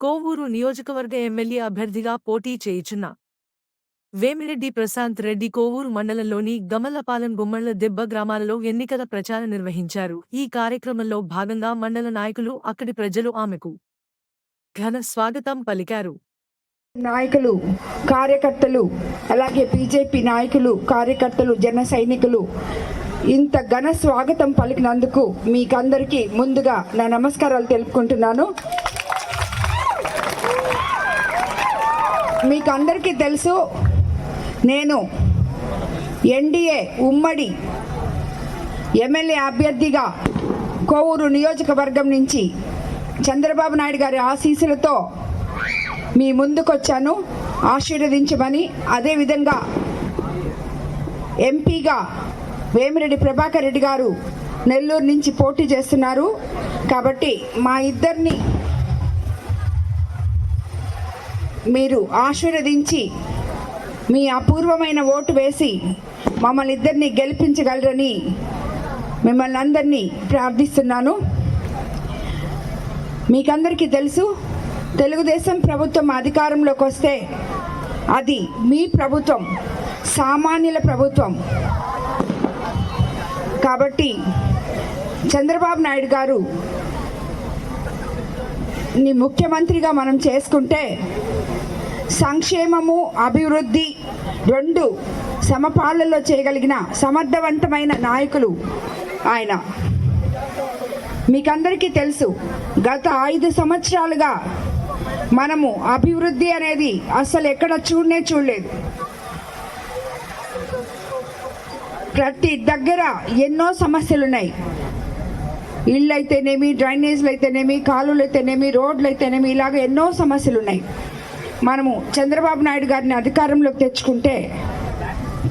కోవూరు నియోజకవర్గ ఎమ్మెల్యే అభ్యర్థిగా పోటీ చేయుచున్న వేమిరెడ్డి ప్రశాంత్ రెడ్డి కోవూరు మండలంలోని గమలపాలెం గుమ్మళ్ళ దెబ్బ గ్రామాలలో ఎన్నికల ప్రచారం నిర్వహించారు. ఈ కార్యక్రమంలో భాగంగా మండల నాయకులు అక్కడి ప్రజలు ఆమెకు ఘన స్వాగతం పలికారు. నాయకులు కార్యకర్తలు అలాగే బీజేపీ నాయకులు కార్యకర్తలు జన సైనికులు ఇంత ఘన స్వాగతం పలికినందుకు మీకందరికీ ముందుగా నా నమస్కారాలు తెలుపుకుంటున్నాను. మీకు అందరికీ తెలుసు నేను ఎన్డీఏ ఉమ్మడి ఎమ్మెల్యే అభ్యర్థిగా కోవూరు నియోజకవర్గం నుంచి చంద్రబాబు నాయుడు గారి ఆశీస్సులతో మీ ముందుకొచ్చాను. ఆశీర్వదించమని అదేవిధంగా ఎంపీగా వేమిరెడ్డి ప్రభాకర్ రెడ్డి గారు నెల్లూరు నుంచి పోటీ చేస్తున్నారు. కాబట్టి మా ఇద్దరిని మీరు ఆశీర్వదించి మీ అపూర్వమైన ఓటు వేసి మమ్మల్ని ఇద్దరిని గెలిపించగలరని మిమ్మల్ని అందరినీ ప్రార్థిస్తున్నాను. మీకందరికీ తెలుసు తెలుగుదేశం ప్రభుత్వం అధికారంలోకి వస్తే అది మీ ప్రభుత్వం సామాన్యుల ప్రభుత్వం. కాబట్టి చంద్రబాబు నాయుడు గారు ని ముఖ్యమంత్రిగా మనం చేసుకుంటే సంక్షేమము అభివృద్ధి రెండు సమపాలనలో చేయగలిగిన సమర్థవంతమైన నాయకులు ఆయన. మీకందరికీ తెలుసు గత ఐదు సంవత్సరాలుగా మనము అభివృద్ధి అనేది అసలు ఎక్కడ చూడనే చూడలేదు. ప్రతి దగ్గర ఎన్నో సమస్యలు ఉన్నాయి ఇళ్ళు అయితేనేమి డ్రైనేజ్లు అయితేనేమి కాలువలు అయితేనేమి రోడ్లు అయితేనేమి ఇలాగ ఎన్నో సమస్యలు ఉన్నాయి మనము చంద్రబాబు నాయుడు గారిని అధికారంలోకి తెచ్చుకుంటే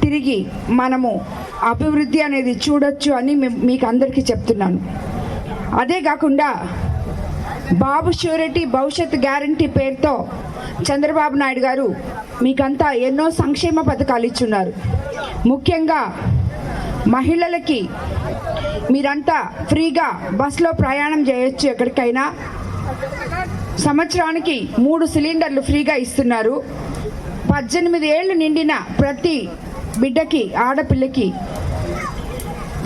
తిరిగి మనము అభివృద్ధి అనేది చూడొచ్చు అని మీకు అందరికీ చెప్తున్నాను. అదే కాకుండా బాబు షూరిటీ భవిష్యత్ గ్యారంటీ పేరుతో చంద్రబాబు నాయుడు గారు మీకంతా ఎన్నో సంక్షేమ పథకాలు ఇచ్చున్నారు. ముఖ్యంగా మహిళలకి మీరంతా ఫ్రీగా బస్సులో ప్రయాణం చేయొచ్చు ఎక్కడికైనా. సంవత్సరానికి మూడు సిలిండర్లు ఫ్రీగా ఇస్తున్నారు. పద్దెనిమిది ఏళ్ళు నిండిన ప్రతి బిడ్డకి ఆడపిల్లకి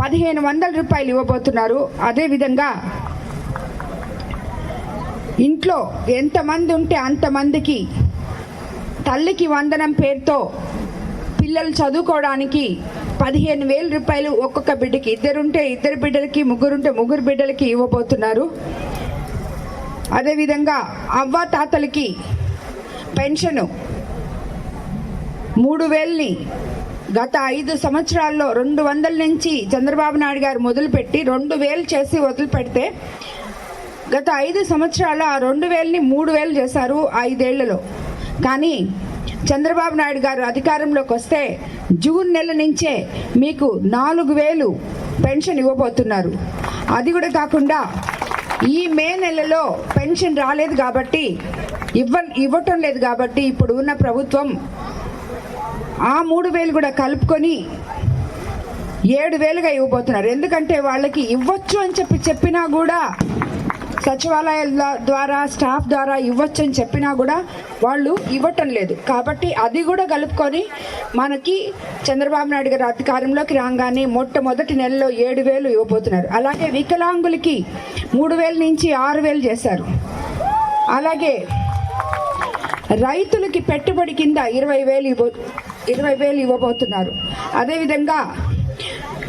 పదిహేను వందల రూపాయలు ఇవ్వబోతున్నారు. అదేవిధంగా ఇంట్లో ఎంతమంది ఉంటే అంతమందికి తల్లికి వందనం పేరుతో పిల్లలు చదువుకోవడానికి పదిహేను వేల రూపాయలు ఒక్కొక్క బిడ్డకి ఇద్దరుంటే ఇద్దరు బిడ్డలకి ముగ్గురుంటే ముగ్గురు బిడ్డలకి ఇవ్వబోతున్నారు. అదేవిధంగా అవ్వ తాతలకి పెన్షను మూడు వేలని గత ఐదు సంవత్సరాల్లో రెండు వందల నుంచి చంద్రబాబు నాయుడు గారు మొదలుపెట్టి రెండు వేలు చేసి వదిలిపెడితే గత ఐదు సంవత్సరాలు ఆ రెండు వేలని మూడు వేలు చేశారు ఐదేళ్ళలో. కానీ చంద్రబాబు నాయుడు గారు అధికారంలోకి వస్తే జూన్ నెల నుంచే మీకు నాలుగు వేలు పెన్షన్ ఇవ్వబోతున్నారు. అది కూడా కాకుండా ఈ మే నెలలో పెన్షన్ రాలేదు కాబట్టి ఇవ్వ ఇవ్వటం లేదు కాబట్టి ఇప్పుడు ఉన్న ప్రభుత్వం ఆ మూడు వేలు కూడా కలుపుకొని ఏడు వేలుగా ఇవ్వబోతున్నారు. ఎందుకంటే వాళ్ళకి ఇవ్వచ్చు అని చెప్పి చెప్పినా కూడా సచివాలయాల ద్వారా స్టాఫ్ ద్వారా ఇవ్వచ్చు అని చెప్పినా కూడా వాళ్ళు ఇవ్వటం లేదు. కాబట్టి అది కూడా కలుపుకొని మనకి చంద్రబాబు నాయుడు గారు అధికారంలోకి రాగానే మొట్టమొదటి నెలలో ఏడు వేలు ఇవ్వబోతున్నారు. అలాగే వికలాంగులకి మూడు వేల నుంచి ఆరు వేలు చేశారు. అలాగే రైతులకి పెట్టుబడి కింద ఇరవై వేలు ఇవ్వ ఇరవై వేలు ఇవ్వబోతున్నారు. అదేవిధంగా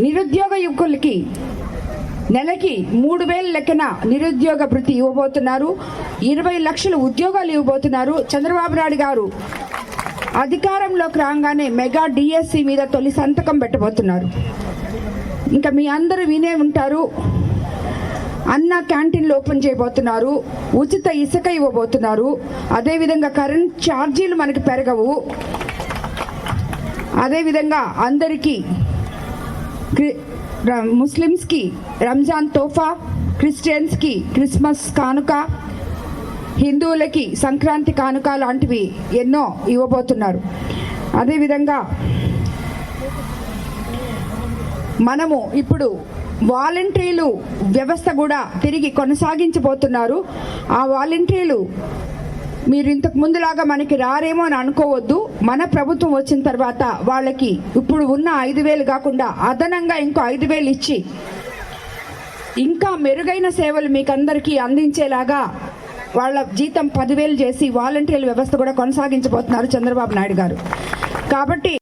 నిరుద్యోగ యువకులకి నెలకి మూడు వేల లెక్కన నిరుద్యోగ భృతి ఇవ్వబోతున్నారు. ఇరవై లక్షల ఉద్యోగాలు ఇవ్వబోతున్నారు. చంద్రబాబు నాయుడు గారు అధికారంలోకి రాగానే మెగా డిఎస్సి మీద తొలి సంతకం పెట్టబోతున్నారు. ఇంకా మీ అందరూ వినే ఉంటారు అన్న క్యాంటీన్లు ఓపెన్ చేయబోతున్నారు ఉచిత ఇసుక ఇవ్వబోతున్నారు. అదేవిధంగా కరెంట్ ఛార్జీలు మనకి పెరగవు. అదేవిధంగా అందరికీ ముస్లిమ్స్కి రంజాన్ తోఫా క్రిస్టియన్స్కి క్రిస్మస్ కానుక హిందువులకి సంక్రాంతి కానుక లాంటివి ఎన్నో ఇవ్వబోతున్నారు. అదేవిధంగా మనము ఇప్పుడు వాలంటీర్లు వ్యవస్థ కూడా తిరిగి కొనసాగించబోతున్నారు. ఆ వాలంటీర్లు మీరు ఇంతకు ముందులాగా మనకి రారేమో అని అనుకోవద్దు. మన ప్రభుత్వం వచ్చిన తర్వాత వాళ్ళకి ఇప్పుడు ఉన్న ఐదు వేలు కాకుండా అదనంగా ఇంకో ఐదు వేలు ఇచ్చి ఇంకా మెరుగైన సేవలు మీకు అందరికీ అందించేలాగా వాళ్ళ జీతం పదివేలు చేసి వాలంటీర్ల వ్యవస్థ కూడా కొనసాగించబోతున్నారు చంద్రబాబు నాయుడు గారు. కాబట్టి